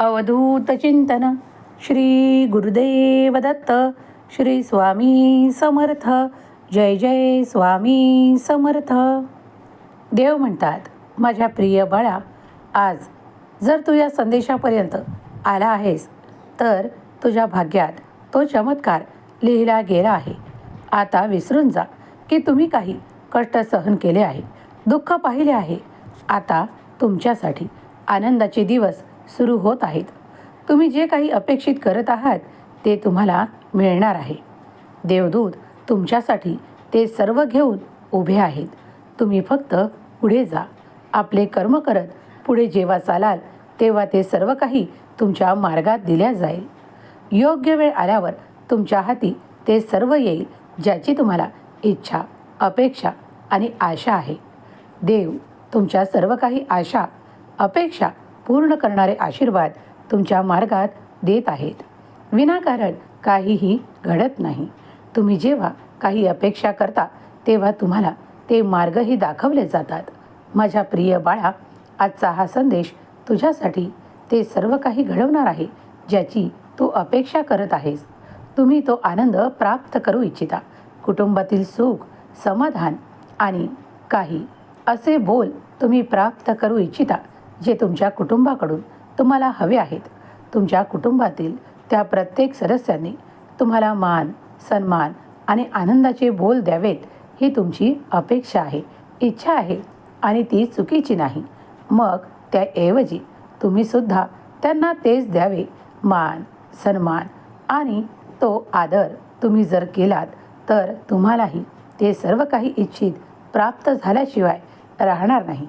अवधूत चिंतन। श्री गुरुदेव दत्त श्री स्वामी समर्थ। जय जय स्वामी समर्थ। देव म्हणतात माझ्या प्रिय बाळा आज जर तू या संदेशापर्यंत आला आहेस तर तुझ्या भाग्यात तो चमत्कार लिहिला गेला आहे. आता विसरून जा की तुम्ही काही कष्ट सहन केले आहे दुःख पाहिले आहे. आता तुमच्यासाठी आनंदाचे दिवस सुरू होत आहेत. तुम्ही जे काही अपेक्षित करत आहात ते तुम्हाला मिळणार आहे. देवदूत तुमच्यासाठी ते सर्व घेऊन उभे आहेत. तुम्ही फक्त पुढे जा. आपले कर्म करत पुढे जेव्हा चालाल तेव्हा ते सर्व काही तुमच्या मार्गात दिल्या जाईल. योग्य वेळ आल्यावर तुमच्या हाती ते सर्व येईल ज्याची तुम्हाला इच्छा अपेक्षा आणि आशा आहे. देव तुमच्या सर्व काही आशा अपेक्षा पूर्ण करणारे आशीर्वाद तुमच्या मार्गात देत आहेत. विनाकारण काहीही घडत नाही. तुम्ही जेव्हा काही अपेक्षा करता तेव्हा तुम्हाला ते मार्गही दाखवले जातात. माझ्या प्रिय बाळा आजचा हा संदेश तुझ्यासाठी ते सर्व काही घडवणार आहे ज्याची तू अपेक्षा करत आहेस. तुम्ही तो आनंद प्राप्त करू इच्छिता. कुटुंबातील सुख समाधान आणि काही असे बोल तुम्ही प्राप्त करू इच्छिता. जे तुमच्या कुटुंबाकडून तुम्हाला हवे आहेत. तुमच्या कुटुंबातील त्या प्रत्येक सदस्यांनी तुम्हाला मान सन्मान आणि आनंदाचे बोल द्यावेत ही तुमची अपेक्षा आहे. इच्छा आहे आणि ती चुकीची नाही. मग त्याऐवजी तुम्हीसुद्धा त्यांना तेच द्यावे. मान सन्मान आणि तो आदर तुम्ही जर केलात तर तुम्हालाही ते सर्व काही इच्छित प्राप्त झाल्याशिवाय राहणार नाही.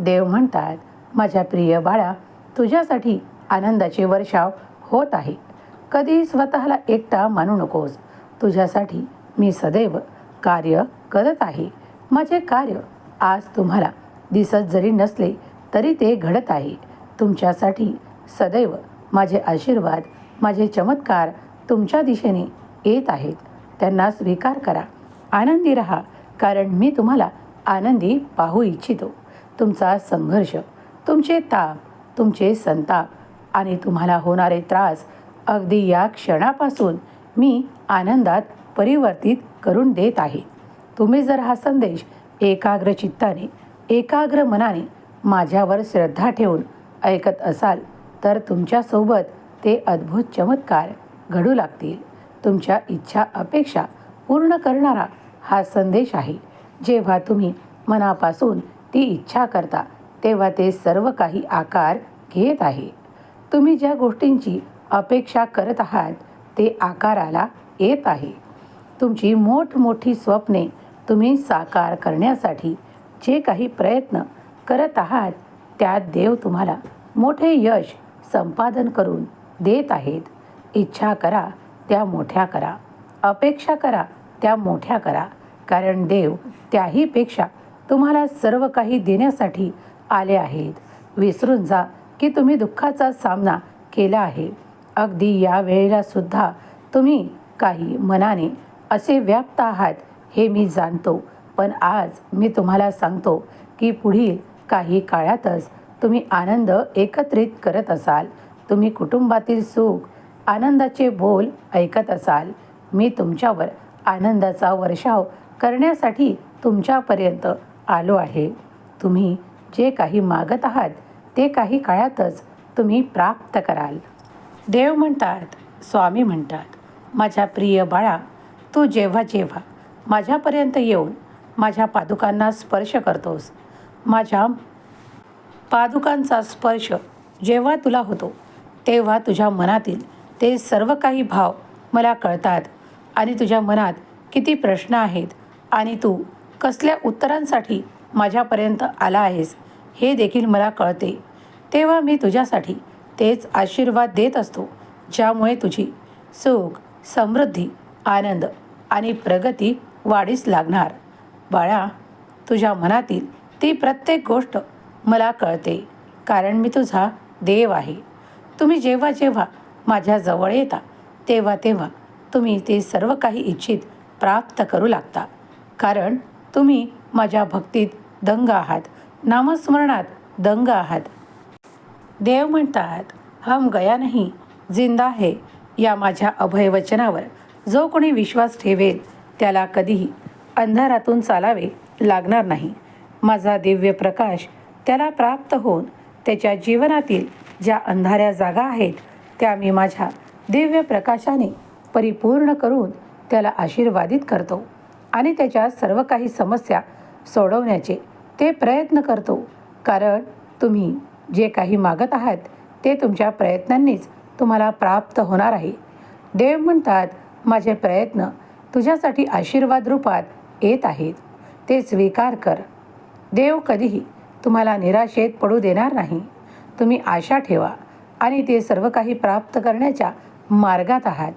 देव म्हणतात माझ्या प्रिय बाळा तुझ्यासाठी आनंदाचे वर्षाव होत आहे कधी स्वतःला एकटा मानू नकोस. तुझ्यासाठी मी सदैव कार्य करत आहे. माझे कार्य आज तुम्हाला दिसत जरी नसले तरी ते घडत आहे. तुमच्यासाठी सदैव माझे आशीर्वाद माझे चमत्कार तुमच्या दिशेने येत आहेत. त्यांना स्वीकार करा. आनंदी रहा कारण मी तुम्हाला आनंदी पाहू इच्छितो. तुमचा संघर्ष तुमचे ताप तुमचे संताप आणि तुम्हाला होणारे त्रास अगदी या क्षणापासून मी आनंदात परिवर्तित करून देत आहे. तुम्ही जर हा संदेश एकाग्र चित्ताने एकाग्र मनाने माझ्यावर श्रद्धा ठेवून ऐकत असाल तर तुमच्यासोबत ते अद्भुत चमत्कार घडू लागतील. तुमच्या इच्छा अपेक्षा पूर्ण करणारा हा संदेश आहे. जेव्हा तुम्ही मनापासून ती इच्छा करता तेव्हा ते सर्व काही आकार घेत आहे. तुम्ही ज्या गोष्टींची अपेक्षा करत आहात ते आकाराला येत आहे. तुमची मोठमोठी स्वप्ने तुम्ही साकार करण्यासाठी जे काही प्रयत्न करत आहात त्यात देव तुम्हाला मोठे यश संपादन करून देत आहेत. इच्छा करा त्या मोठ्या करा. अपेक्षा करा त्या मोठ्या करा. कारण देव त्याहीपेक्षा तुम्हाला सर्व काही देण्यासाठी आले आहेत. विसरून जा की तुम्ही दुःखाचा सामना केला आहे. अगदी या वेळेला सुद्धा तुम्ही काही मनाने असे व्याप्त आहात हे मी जाणतो. पण आज मी तुम्हाला सांगतो की पुढील काही काळातच तुम्ही आनंद एकत्रित करत असाल. तुम्ही कुटुंबातील सुख आनंदाचे बोल ऐकत असाल. मी तुमच्यावर आनंदाचा वर्षाव करण्यासाठी तुमच्यापर्यंत आलो आहे. तुम्ही जे काही मागत आहात ते काही काळातच तुम्ही प्राप्त कराल. देव म्हणतात स्वामी म्हणतात माझ्या प्रिय बाळा तू जेव्हा जेव्हा माझ्यापर्यंत येऊन माझ्या पादुकांना स्पर्श करतोस माझ्या पादुकांचा स्पर्श जेव्हा तुला होतो तेव्हा तुझ्या मनातील ते सर्व काही भाव मला कळतात आणि तुझ्या मनात किती प्रश्न आहेत आणि तू कसल्या उत्तरांसाठी माझ्यापर्यंत आला आहेस हे देखील मला कळते. तेव्हा मी तुझ्यासाठी तेच आशीर्वाद देत असतो ज्यामुळे तुझी सुख समृद्धी आनंद आणि प्रगती वाढीस लागणार. बाळा तुझ्या मनातील ती प्रत्येक गोष्ट मला कळते कारण मी तुझा देव आहे. तुम्ही जेव्हा जेव्हा माझ्याजवळ येता तेव्हा तेव्हा तुम्ही ते सर्व काही इच्छित प्राप्त करू लागता कारण तुम्ही माझ्या भक्तीत दंग आहात. नामस्मरणात दंग आहात. देव म्हणतात हम गया नाही जिंदा है या माझ्या अभयवचनावर. जो कोणी विश्वास ठेवेल त्याला कधीही अंधारातून चालावे लागणार नाही. माझा दिव्य प्रकाश त्याला प्राप्त होऊन त्याच्या जीवनातील ज्या अंधाऱ्या जागा आहेत त्या मी माझ्या दिव्य प्रकाशाने परिपूर्ण करून त्याला आशीर्वादित करतो आणि त्याच्या सर्व काही समस्या सोडवण्याचे ते प्रयत्न करतो. कारण तुम्ही जे काही मागत आहात ते तुमच्या प्रयत्नांनीच तुम्हाला प्राप्त होणार आहे. देव म्हणतात माझे प्रयत्न तुझ्यासाठी आशीर्वाद रूपात येत आहेत. ते स्वीकार कर. देव कधीही तुम्हाला निराशेत पडू देणार नाही. तुम्ही आशा ठेवा आणि ते सर्व काही प्राप्त करण्याच्या मार्गात आहात.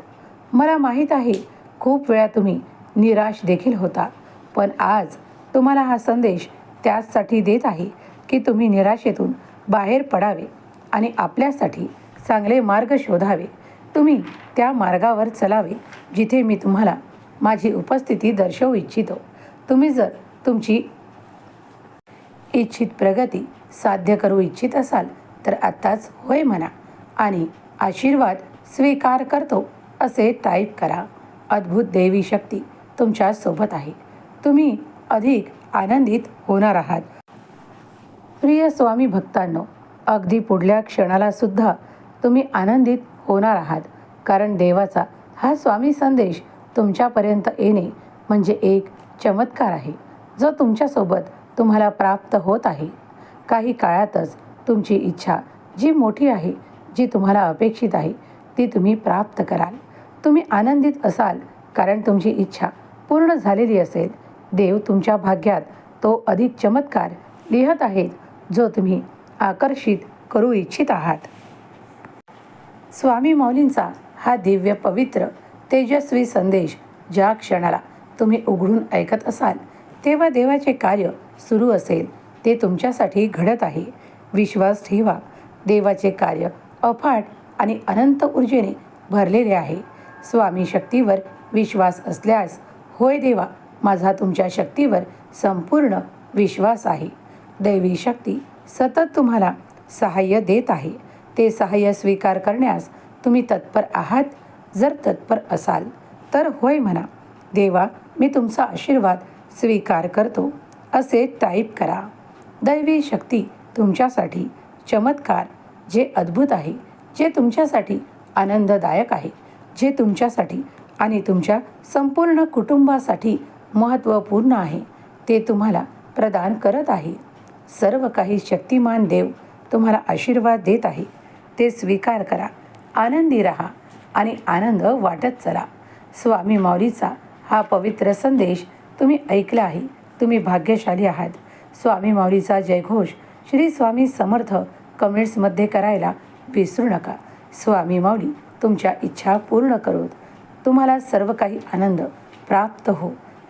मला माहीत आहे खूप वेळा तुम्ही निराश देखील होता पण आज तुम्हाला हा संदेश त्याचसाठी देत आहे की तुम्ही निराशेतून बाहेर पडावे आणि आपल्यासाठी चांगले मार्ग शोधावे. तुम्ही त्या मार्गावर चलावे जिथे मी तुम्हाला माझी उपस्थिती दर्शवू इच्छितो. तुम्ही जर तुमची इच्छित प्रगती साध्य करू इच्छित असाल तर आत्ताच होय म्हणा आणि आशीर्वाद स्वीकार करतो असे टाईप करा. अद्भुत देवी शक्ती तुमच्यासोबत आहे. तुम्ही अधिक आनंदित होणार आहात. प्रिय स्वामी भक्तांनो अगदी पुढल्या क्षणाला सुद्धा तुम्ही आनंदित होणार आहात कारण देवाचा हा स्वामी संदेश तुमच्यापर्यंत येणे म्हणजे एक चमत्कार आहे जो तुमच्यासोबत तुम्हाला प्राप्त होत आहे. काही काळातच तुमची इच्छा जी मोठी आहे जी तुम्हाला अपेक्षित आहे ती तुम्ही प्राप्त कराल. तुम्ही आनंदित असाल कारण तुमची इच्छा पूर्ण झालेली असेल. देव तुमच्या भाग्यात तो अधिक चमत्कार लिहत आहेत जो तुम्ही आकर्षित करू इच्छित आहात. स्वामी मौलींचा हा दिव्य पवित्र तेजस्वी संदेश ज्या क्षणाला तुम्ही उघडून ऐकत असाल तेव्हा देवाचे कार्य सुरू असेल ते तुमच्यासाठी घडत आहे. विश्वास ठेवा देवाचे कार्य अफाट आणि अनंत ऊर्जेने भरलेले आहे. स्वामी शक्तीवर विश्वास असल्यास होय देवा माझा तुमच्या शक्तीवर संपूर्ण विश्वास आहे. दैवी शक्ती सतत तुम्हाला सहाय्य देत आहे. ते सहाय्य स्वीकार करण्यास तुम्ही तत्पर आहात. जर तत्पर असाल तर होय म्हणा. देवा मी तुमचा आशीर्वाद स्वीकार करतो. असे टाईप करा. दैवी शक्ती तुमच्यासाठी चमत्कार जे अद्भुत आहे जे तुमच्यासाठी आनंददायक आहे जे तुमच्यासाठी आणि तुमच्या संपूर्ण कुटुंबासाठी महत्त्वपूर्ण आहे. ते तुम्हाला प्रदान करत आहे. सर्व काही शक्तिमान देव तुम्हाला आशीर्वाद देत आहे. ते स्वीकार करा. आनंदी राहा आणि आनंद वाटत चला. स्वामी माऊलीचा हा पवित्र संदेश तुम्ही ऐकला आहे. तुम्ही भाग्यशाली आहात. स्वामी माऊलीचा जयघोष श्री स्वामी समर्थ कमेंट्समध्ये करायला विसरू नका. स्वामी माऊली तुमच्या इच्छा पूर्ण करोत. तुम्हाला सर्व काही आनंद प्राप्त हो.